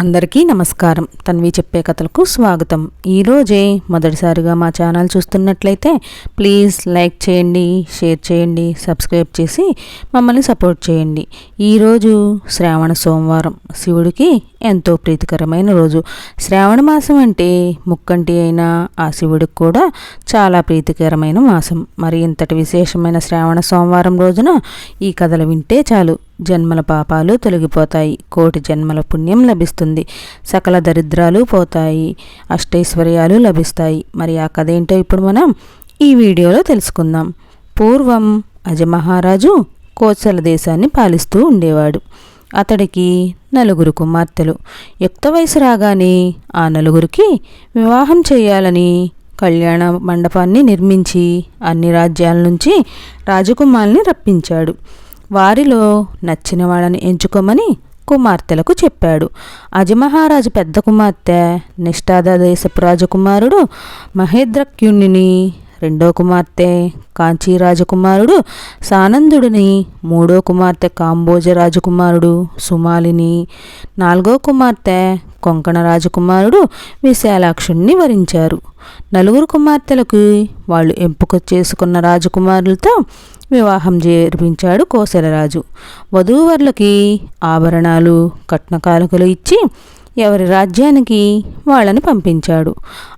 అందరికీ నమస్కారం. తన్వి చెప్పే కథలకు స్వాగతం. ఈరోజే మొదటిసారిగా మా ఛానల్ చూస్తున్నట్లయితే ప్లీజ్ లైక్ చేయండి షేర్ చేయండి సబ్స్క్రైబ్ చేసి మమ్మల్ని సపోర్ట్ చేయండి. ఈరోజు శ్రావణ సోమవారం. శివుడికి ఎంతో ప్రీతికరమైన రోజు. శ్రావణ మాసం అంటే ముక్కంటి అయిన ఆ శివుడికి కూడా చాలా ప్రీతికరమైన మాసం. మరి ఇంతటి విశేషమైన శ్రావణ సోమవారం రోజున ఈ కథలు వింటే చాలు. జన్మల పాపాలు తొలగిపోతాయి. కోటి జన్మల పుణ్యం లభిస్తుంది. సకల దరిద్రాలు పోతాయి. అష్టైశ్వర్యాలు లభిస్తాయి. మరి ఆ కథ ఏంటో ఇప్పుడు మనం ఈ వీడియోలో తెలుసుకుందాం. పూర్వం అజమహారాజు కోసల దేశాన్ని పాలిస్తూ ఉండేవాడు. అతడికి నలుగురు కుమార్తెలు. యుక్త వయసు రాగానే ఆ నలుగురికి వివాహం చేయాలని కళ్యాణ మండపాన్ని నిర్మించి అన్ని రాజ్యాల నుంచి రాజకుమార్ని రప్పించాడు. వారిలో నచ్చిన వాళ్ళని ఎంచుకోమని కుమార్తెలకు చెప్పాడు. అజమహారాజు పెద్ద కుమార్తె నిష్ఠాద దేశపు రాజకుమారుడు మహేంద్రక్యుణ్ణిని రెండో కుమార్తె కాంచీ రాజకుమారుడు సానందుడిని మూడో కుమార్తె కాంబోజ రాజకుమారుడు సుమాలిని నాలుగో కుమార్తె కొంకణ రాజకుమారుడు విశాలాక్షుణ్ణి వరించారు. నలుగురు కుమార్తెలకు వాళ్ళు ఎంపిక చేసుకున్న రాజకుమారులతో వివాహం జరిపించాడు కోసలరాజు. వధూవరులకి ఆభరణాలు కట్నకాలకులు ఇచ్చి ఎవరి రాజ్యానికి వాళ్ళని పంపించాడు.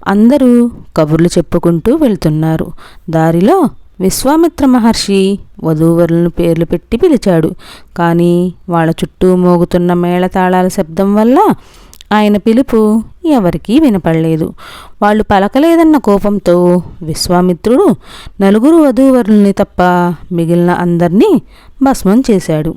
అందరూ కబుర్లు చెప్పుకుంటూ వెళ్తున్నారు. దారిలో విశ్వామిత్ర మహర్షి వధూవరులను పేర్లు పెట్టి పిలిచాడు. కానీ వాళ్ళ చుట్టూ మోగుతున్న మేళతాళాల శబ్దం వల్ల ఆయన పిలుపు ఎవరికీ వినపడలేదు. వాళ్ళు పలకలేదన్న కోపంతో విశ్వామిత్రుడు నలుగురు వధూవరుల్ని తప్ప మిగిలిన అందరినీ భస్మం చేశాడు.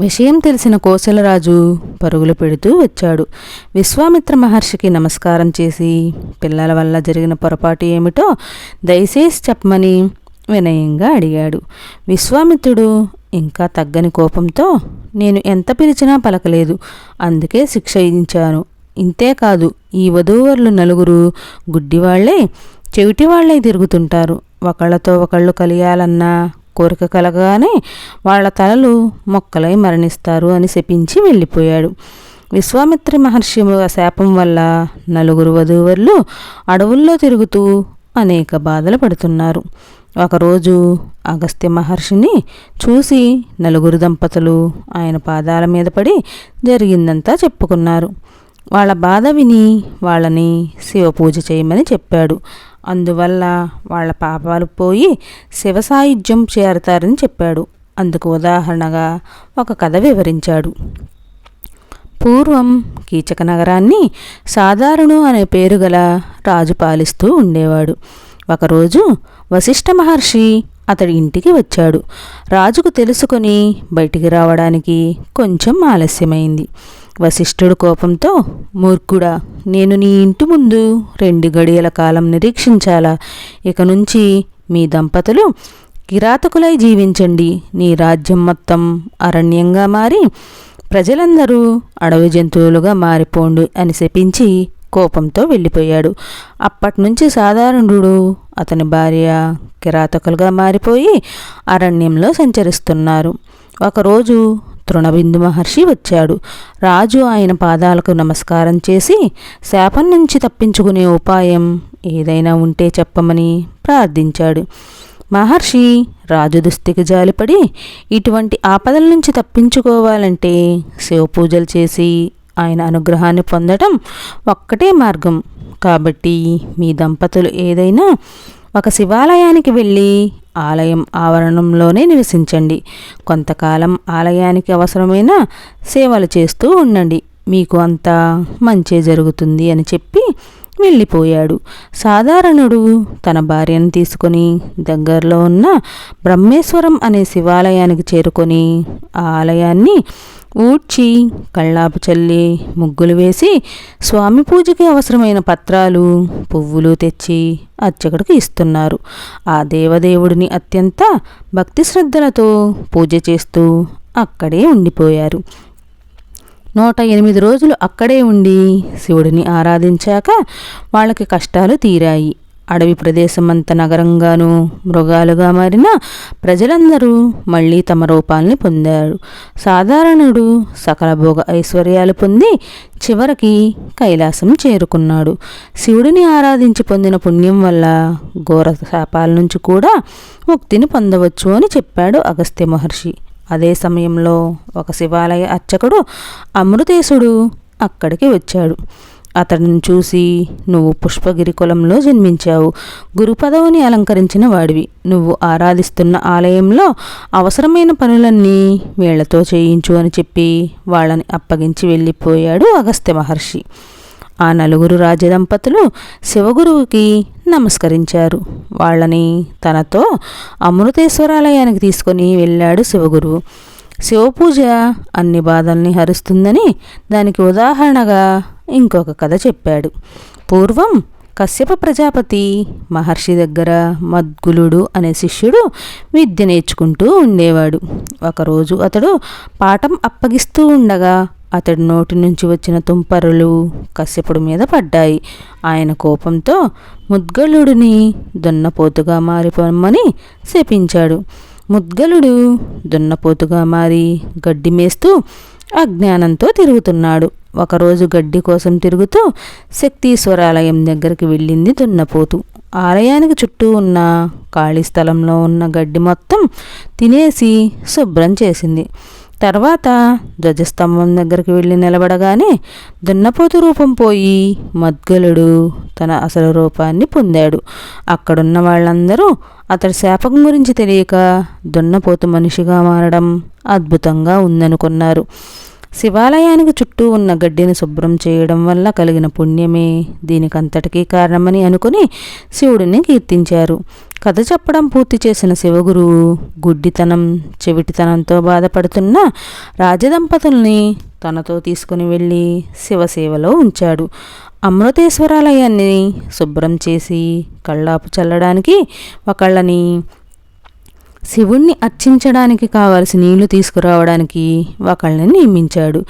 విషయం తెలిసిన కోసలరాజు పరుగులు పెడుతూ వచ్చాడు. విశ్వామిత్ర మహర్షికి నమస్కారం చేసి పిల్లల వల్ల జరిగిన పొరపాటు ఏమిటో దయచేసి చెప్పమని వినయంగా అడిగాడు. విశ్వామిత్రుడు ఇంకా తగ్గని కోపంతో నేను ఎంత పిలిచినా పలకలేదు. అందుకే శిక్ష విధించాను ఇంతేకాదు ఈ వధూవరులు నలుగురు గుడ్డివాళ్ళే చెవిటివాళ్ళే తిరుగుతుంటారు. ఒకళ్ళతో ఒకళ్ళు కలియాలన్నా కోరిక కలగగానే వాళ్ళ తలలు మొక్కలై మరణిస్తారు అని శపించి వెళ్ళిపోయాడు. విశ్వామిత్రి మహర్షి శాపం వల్ల నలుగురు వధూవరులు అడవుల్లో తిరుగుతూ అనేక బాధలు పడుతున్నారు. ఒకరోజు అగస్త్య మహర్షిని చూసి నలుగురు దంపతులు ఆయన పాదాల మీద పడి జరిగిందంతా చెప్పుకున్నారు. వాళ్ళ బాధ విని వాళ్ళని శివపూజ చేయమని చెప్పాడు. అందువల్ల వాళ్ళ పాపాలు పోయి శివ సాయుధ్యం చేరతారని చెప్పాడు. అందుకు ఉదాహరణగా ఒక కథ వివరించాడు. పూర్వం కీచక నగరాన్ని సాధారణు అనే పేరు గల రాజు పాలిస్తూ ఉండేవాడు. ఒకరోజు వశిష్ఠ మహర్షి అతడి ఇంటికి వచ్చాడు. రాజుకు తెలుసుకొని బయటికి రావడానికి కొంచెం ఆలస్యమైంది. వశిష్ఠుడు కోపంతో మూర్ఖుడా నేను నీ ఇంటి ముందు రెండు గడియల కాలం నిరీక్షించాలా? ఇక నుంచి మీ దంపతులు కిరాతకులై జీవించండి. నీ రాజ్యం మొత్తం అరణ్యంగా మారి ప్రజలందరూ అడవి జంతువులుగా మారిపోండు అని శపించి కోపంతో వెళ్ళిపోయాడు. అప్పటినుంచి సాధారణుడు. అతని భార్య కిరాతకులుగా మారిపోయి అరణ్యంలో సంచరిస్తున్నారు. ఒకరోజు తృణబిందు మహర్షి వచ్చాడు. రాజు ఆయన పాదాలకు నమస్కారం చేసి శాపం నుంచి తప్పించుకునే ఉపాయం ఏదైనా ఉంటే చెప్పమని ప్రార్థించాడు. మహర్షి రాజు దుస్థికి జాలిపడి ఇటువంటి ఆపదల నుంచి తప్పించుకోవాలంటే శివపూజలు చేసి ఆయన అనుగ్రహాన్ని పొందడం ఒక్కటే మార్గం. కాబట్టి మీ దంపతులు ఏదైనా ఒక శివాలయానికి వెళ్ళి ఆలయం ఆవరణంలోనే నివసించండి. కొంతకాలం ఆలయానికి అవసరమైన సేవలు చేస్తూ ఉండండి. మీకు అంతా మంచి జరుగుతుంది అని చెప్పి వెళ్ళిపోయాడు. సాధారణుడు తన భార్యను తీసుకొని దగ్గరలో ఉన్న బ్రహ్మేశ్వరం అనే శివాలయానికి చేరుకొని ఆ ఆలయాన్ని ఊడ్చి కళ్ళాపు చల్లి ముగ్గులు వేసి స్వామి పూజకి అవసరమైన పత్రాలు పువ్వులు తెచ్చి అర్చకుడికి ఇస్తున్నారు. ఆ దేవదేవుడిని అత్యంత భక్తి శ్రద్ధలతో పూజ చేస్తూ అక్కడే ఉండిపోయారు. నూట ఎనిమిది రోజులు అక్కడే ఉండి శివుడిని ఆరాధించాక వాళ్ళకి కష్టాలు తీరాయి. అడవి ప్రదేశం అంత నగరంగాను మృగాలుగా మారిన ప్రజలందరూ మళ్ళీ తమ రూపాల్ని పొందారు. సాధారణుడు సకల భోగ ఐశ్వర్యాలు పొంది చివరికి కైలాసం చేరుకున్నాడు. శివుడిని ఆరాధించి పొందిన పుణ్యం వల్ల ఘోర శాపాల నుంచి కూడా ముక్తిని పొందవచ్చు అని చెప్పాడు అగస్త్య మహర్షి. అదే సమయంలో ఒక శివాలయ అర్చకుడు అమృతేశుడు అక్కడికి వచ్చాడు. అతడిని చూసి నువ్వు పుష్పగిరి కులంలో జన్మించావు. గురు పదవిని అలంకరించిన వాడివి. నువ్వు ఆరాధిస్తున్న ఆలయంలో అవసరమైన పనులన్నీ వీళ్ళతో చేయించు అని చెప్పి వాళ్ళని అప్పగించి వెళ్ళిపోయాడు అగస్త్య మహర్షి. ఆ నలుగురు రాజదంపతులు శివగురువుకి నమస్కరించారు. వాళ్ళని తనతో అమృతేశ్వరాలయానికి తీసుకొని వెళ్ళాడు శివగురువు. శివపూజ అన్ని బాధల్ని హరుస్తుందని దానికి ఉదాహరణగా ఇంకొక కథ చెప్పాడు. పూర్వం కశ్యప ప్రజాపతి మహర్షి దగ్గర మద్గులుడు అనే శిష్యుడు విద్య నేర్చుకుంటూ ఉండేవాడు. ఒకరోజు అతడు పాఠం అప్పగిస్తూ ఉండగా అతడి నోటి నుంచి వచ్చిన తుంపరులు కశ్యపుడి మీద పడ్డాయి. ఆయన కోపంతో ముద్గలుడిని దున్నపోతుగా మారిపోమని శపించాడు. ముద్గలుడు దున్నపోతుగా మారి గడ్డి మేస్తూ అజ్ఞానంతో తిరుగుతున్నాడు. ఒకరోజు గడ్డి కోసం తిరుగుతూ శక్తీశ్వరాలయం దగ్గరికి వెళ్ళింది దున్నపోతు. ఆలయానికి చుట్టూ ఉన్న ఖాళీ స్థలంలో ఉన్న గడ్డి మొత్తం తినేసి శుభ్రం చేసింది. తర్వాత ధ్వజస్తంభం దగ్గరికి వెళ్ళి నిలబడగానే దున్నపోతు రూపం పోయి మద్గలుడు తన అసలు రూపాన్ని పొందాడు. అక్కడున్న వాళ్ళందరూ అతడి శాపకం గురించి తెలియక దున్నపోతు మనిషిగా మారడం అద్భుతంగా ఉందనుకున్నారు. శివాలయానికి చుట్టూ ఉన్న గడ్డిని శుభ్రం చేయడం వల్ల కలిగిన పుణ్యమే. దీనికంతటికీ కారణమని అనుకుని శివుడిని కీర్తించారు. కథ చెప్పడం పూర్తి చేసిన శివగురువు గుడ్డితనం చెవిటితనంతో బాధపడుతున్న రాజదంపతుల్ని తనతో తీసుకుని వెళ్ళి శివసేవలో ఉంచాడు. అమృతేశ్వరాలయాన్ని శుభ్రం చేసి కళ్ళాపు చల్లడానికి ఒకళ్ళని శివుణ్ణి అర్చించడానికి కావలసిన నీళ్ళు తీసుకురావడానికి ఒకళ్ళని నియమించాడు.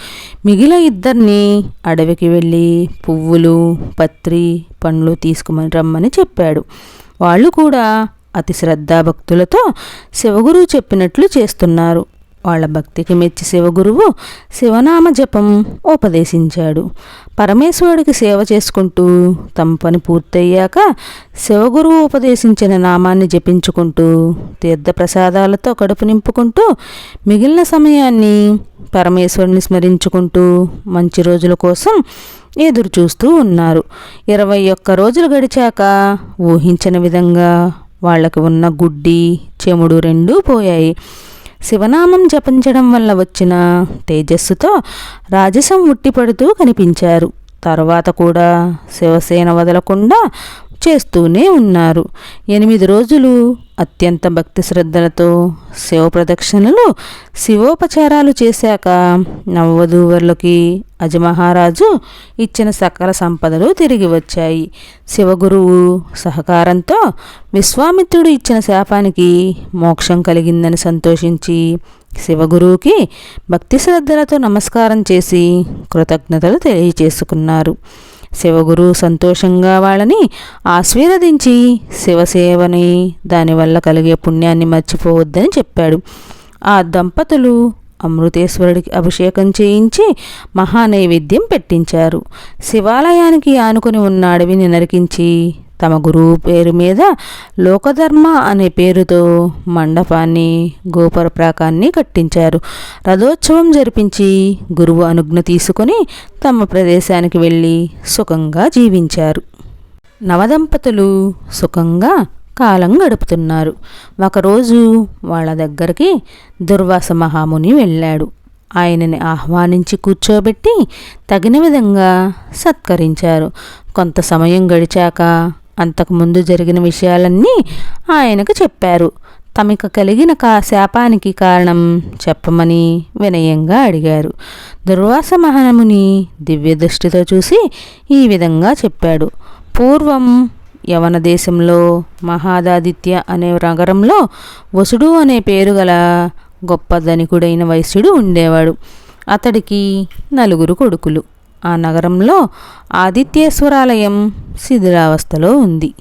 మిగిలిన ఇద్దరిని అడవికి వెళ్ళి పువ్వులు పత్రి పండ్లు తీసుకుమని రమ్మని చెప్పాడు. వాళ్ళు కూడా అతి శ్రద్ధాభక్తులతో శివగురువు చెప్పినట్లు చేస్తున్నారు. వాళ్ళ భక్తికి మెచ్చి శివగురువు శివనామ జపం ఉపదేశించాడు. పరమేశ్వరుడికి సేవ చేసుకుంటూ తమ పని పూర్తయ్యాక శివగురువు ఉపదేశించిన నామాన్ని జపించుకుంటూ తీర్థప్రసాదాలతో కడుపు నింపుకుంటూ మిగిలిన సమయాన్ని పరమేశ్వరుని స్మరించుకుంటూ మంచి రోజుల కోసం ఎదురు చూస్తూ ఉన్నారు. ఇరవై ఒక్క రోజులు గడిచాక ఊహించిన విధంగా వాళ్ళకి ఉన్న గుడ్డి చెముడు రెండూ పోయాయి. శివనామం జపించడం వల్ల వచ్చిన తేజస్సుతో రాజసం ఉట్టిపడుతూ కనిపించారు. తర్వాత కూడా శివసేన వదలకుండా చేస్తూనే ఉన్నారు. ఎనిమిది రోజులు అత్యంత భక్తి శ్రద్ధలతో శివ ప్రదక్షిణలు శివోపచారాలు చేశాక నవవధూవరులకి అజమహారాజు ఇచ్చిన సకల సంపదలు తిరిగి వచ్చాయి. శివగురువు సహకారంతో విశ్వామిత్రుడు ఇచ్చిన శాపానికి మోక్షం కలిగిందని సంతోషించి శివగురువుకి భక్తి శ్రద్ధలతో నమస్కారం చేసి కృతజ్ఞతలు తెలియచేసుకున్నారు శివగురు సంతోషంగా వాళ్ళని ఆశీర్వదించి శివసేవని దానివల్ల కలిగే పుణ్యాన్ని మర్చిపోవద్దని చెప్పాడు. ఆ దంపతులు అమృతేశ్వరుడికి అభిషేకం చేయించి మహానైవేద్యం పెట్టించారు. శివాలయానికి ఆనుకుని ఉన్న అడవిని నరికించి తమ గురువు పేరు మీద లోకధర్మ అనే పేరుతో మండపాన్ని గోపుర ప్రాకాన్ని కట్టించారు. రథోత్సవం జరిపించి గురువు అనుజ్ఞ తీసుకొని తమ ప్రదేశానికి వెళ్ళి సుఖంగా జీవించారు. నవదంపతులు సుఖంగా కాలం గడుపుతున్నారు. ఒకరోజు వాళ్ళ దగ్గరికి దుర్వాస మహాముని వెళ్ళాడు. ఆయనని ఆహ్వానించి కూర్చోబెట్టి తగిన విధంగా సత్కరించారు. కొంత సమయం గడిచాక అంతకుముందు జరిగిన విషయాలన్నీ ఆయనకు చెప్పారు. తమకు కలిగిన కా శాపానికి కారణం చెప్పమని వినయంగా అడిగారు. దుర్వాస మహనముని దివ్య దృష్టితో చూసి ఈ విధంగా చెప్పాడు. పూర్వం యవన దేశంలో మహాదాదిత్య అనే నగరంలో వసుడు అనే పేరు గల గొప్ప ధనికుడైన వైశ్యుడు ఉండేవాడు. అతడికి నలుగురు కొడుకులు. ఆ నగరంలో ఆదిత్యేశ్వరాలయం శిథిలావస్థలో ఉంది.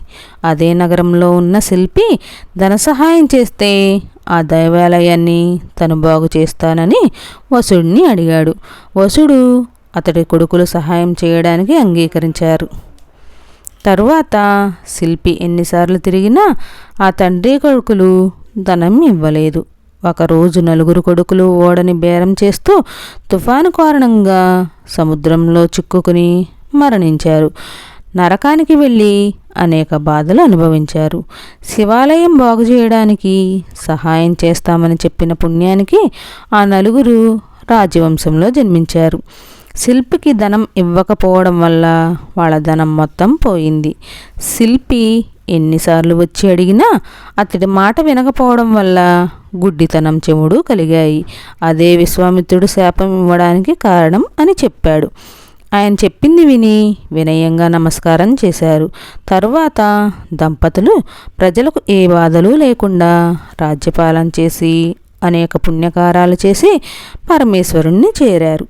అదే నగరంలో ఉన్న శిల్పి ధన సహాయం చేస్తే ఆ దైవాలయాన్ని తను బాగు చేస్తానని వసుడిని అడిగాడు. వసుడు అతడి కొడుకులు సహాయం చేయడానికి అంగీకరించారు. తరువాత శిల్పి ఎన్నిసార్లు తిరిగినా ఆ తండ్రి కొడుకులు ధనం ఇవ్వలేదు. ఒకరోజు నలుగురు కొడుకులు ఓడని బేరం చేస్తూ తుఫాను కారణంగా సముద్రంలో చిక్కుకుని మరణించారు. నరకానికి వెళ్ళి అనేక బాధలు అనుభవించారు. శివాలయం బాగు చేయడానికి సహాయం చేస్తామని చెప్పిన పుణ్యానికి ఆ నలుగురు రాజవంశంలో జన్మించారు. శిల్పికి ధనం ఇవ్వకపోవడం వల్ల వాళ్ళ ధనం మొత్తం పోయింది. శిల్పి ఎన్నిసార్లు వచ్చి అడిగినా అతడి మాట వినకపోవడం వల్ల గుడ్డితనం చెముడు కలిగాయి. అదే విశ్వామిత్రుడు శాపం ఇవ్వడానికి కారణం అని చెప్పాడు. ఆయన చెప్పింది విని వినయంగా నమస్కారం చేశారు. తరువాత దంపతులు ప్రజలకు ఏ బాధలు లేకుండా రాజ్యపాలన చేసి అనేక పుణ్యకారాలు చేసి పరమేశ్వరుణ్ణి చేరారు.